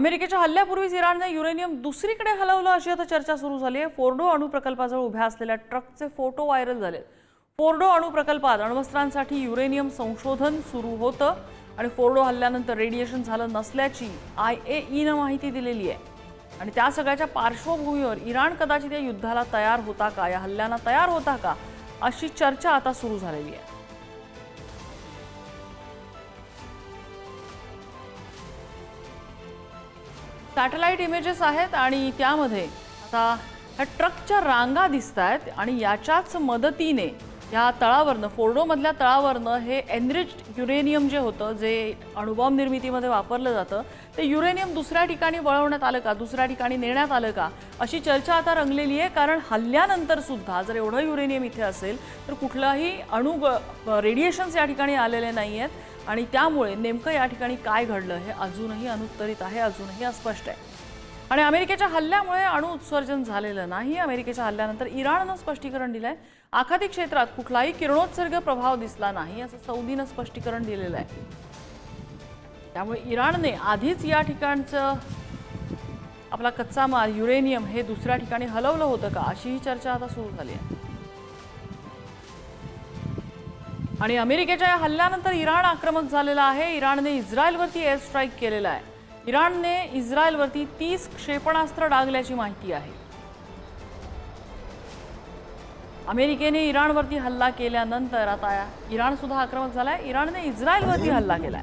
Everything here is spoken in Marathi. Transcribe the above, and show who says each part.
Speaker 1: अमेरिकेच्या हल्ल्यापूर्वीच इराणने युरेनियम दुसरीकडे हलवलं अशी आता चर्चा सुरू झाली आहे फोर्डो अणुप्रकल्पाजवळ उभ्या असलेल्या ट्रकचे फोटो व्हायरल झाले फोर्डो अणुप्रकल्पात अण्वस्त्रांसाठी युरेनियम संशोधन सुरू होतं आणि फोर्डो हल्ल्यानंतर रेडिएशन झालं नसल्याची आय ए ईनं माहिती दिलेली आहे. आणि त्या सगळ्याच्या पार्श्वभूमीवर इराण कदाचित या युद्धाला तयार होता का? या हल्ल्यांना तयार होता का? अशी चर्चा आता सुरू झालेली आहे. सॅटेलाईट इमेजेस आहेत आणि त्यामध्ये आता ह्या ट्रकच्या रांगा दिसत आहेत आणि याच्याच मदतीने या तळावरनं फोर्डोमधल्या तळावरनं हे एनरिच्ड युरेनियम जे होतं जे अणुबॉम्ब निर्मितीमध्ये वापरलं जातं ते युरेनियम दुसऱ्या ठिकाणी वळवण्यात आलं का दुसऱ्या ठिकाणी नेण्यात आलं का अशी चर्चा आता रंगलेली आहे. कारण हल्ल्यानंतर सुद्धा जर एवढं युरेनियम इथे असेल तर कुठलाही अणु रेडिएशन्स या ठिकाणी आलेले नाही आहेत आणि त्यामुळे नेमकं या ठिकाणी काय घडलं हे अजूनही अनुत्तरित आहे अजूनही अस्पष्ट आहे. आणि अमेरिकेच्या हल्ल्यामुळे अणु उत्सर्जन झालेलं नाही. अमेरिकेच्या हल्ल्यानंतर इराणनं स्पष्टीकरण दिलंय. आखाती क्षेत्रात कुठलाही किरणोत्सर्ग प्रभाव दिसला नाही असं सौदीनं स्पष्टीकरण दिलेलं आहे. त्यामुळे इराणने आधीच या ठिकाणचं आपला कच्चा माल युरेनियम हे दुसऱ्या ठिकाणी हलवलं होतं का अशी ही चर्चा आता सुरू झाली आहे. आणि अमेरिकेच्या या हल्ल्यानंतर इराण आक्रमक झालेला आहे. इराणने इस्रायलवरती एअर स्ट्राईक केलेला आहे. इराणने इस्रायलवरती तीस क्षेपणास्त्र डागल्याची माहिती आहे. अमेरिकेने इराणवरती हल्ला केल्यानंतर आता इराण सुद्धा आक्रमक झालाय. इराणने इस्रायलवरती हल्ला केलाय.